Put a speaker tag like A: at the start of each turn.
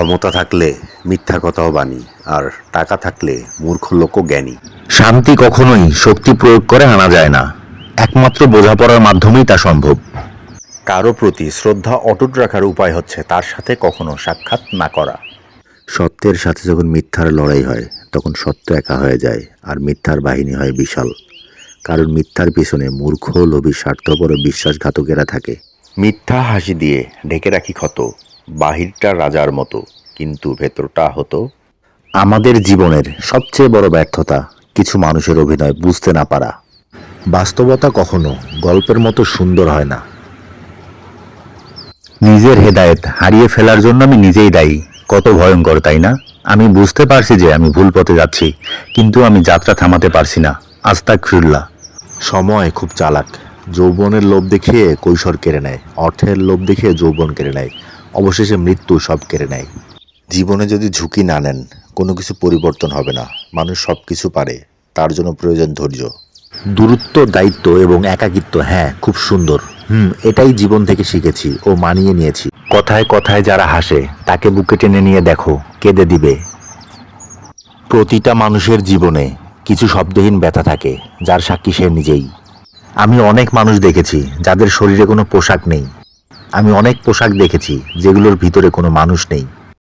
A: ক্ষমতা থাকলে মিথ্যা কথাও বাণী আর টাকা থাকলে মূর্খ লোক জ্ঞানী।
B: শান্তি কখনোই শক্তি প্রয়োগ করে আনা যায় না। একমাত্র বোঝাপড়ার মাধ্যমেই তা সম্ভব।
A: কারও প্রতি শ্রদ্ধা অটুট রাখার উপায় হচ্ছে তার সাথে কখনো সাক্ষাৎ না করা। সত্যের সাথে যখন মিথ্যার লড়াই হয় তখন সত্য একা হয়ে যায় আর মিথ্যার বাহিনী হয় বিশাল। কারণ মিথ্যার পিছনে মূর্খ লোভী স্বার্থপর বিশ্বাসঘাতকেরা থাকে। মিথ্যা হাসি দিয়ে ঢেকে রাখি ক্ষত। বাহিরটা রাজার মতো, কিন্তু ভেতরটা হতো আমাদের জীবনের সবচেয়ে বড় ব্যর্থতা, কিছু মানুষের অভিনয় বুঝতে না পারা। বাস্তবতা কখনো গল্পের মতো সুন্দর হয় না।
B: নিজের হেদায়েত হারিয়ে ফেলার জন্য আমি নিজেই দায়ী। কত ভয়ঙ্কর, তাই না? আমি বুঝতে পারছি যে আমি ভুল পথে যাচ্ছি, কিন্তু আমি যাত্রা থামাতে পারছি না। আস্তাক ফিরলা
A: সময় খুব চালাক। যৌবনের লোভ দেখিয়ে কৈশোর কেড়ে নেয়। অর্থের লোভ দেখিয়ে যৌবন কেড়ে নেয়। অবশেষে মৃত্যু সব কেড়ে নেয়। জীবনে যদি ঝুঁকি না নেন, কোনো কিছু পরিবর্তন হবে না। মানুষ সব কিছু পারে, তার জন্য প্রয়োজন ধৈর্য। দূরত্ব, দায়িত্ব এবং একাকিত্ব হ্যাঁ খুব সুন্দর। হুম, এটাই জীবন থেকে শিখেছি ও মানিয়ে নিয়েছি।
B: কথায় কথায় যারা হাসে, তাকে বুকে টেনে নিয়ে দেখো, কেঁদে দিবে।
A: প্রতিটা মানুষের জীবনে কিছু শব্দহীন ব্যথা থাকে, যার সাক্ষী সে নিজেই। আমি অনেক মানুষ দেখেছি, যাদের শরীরে কোনো পোশাক নেই। আমি অনেক পোশাক দেখেছি যেগুলোর ভিতরে কোনো মানুষ নেই।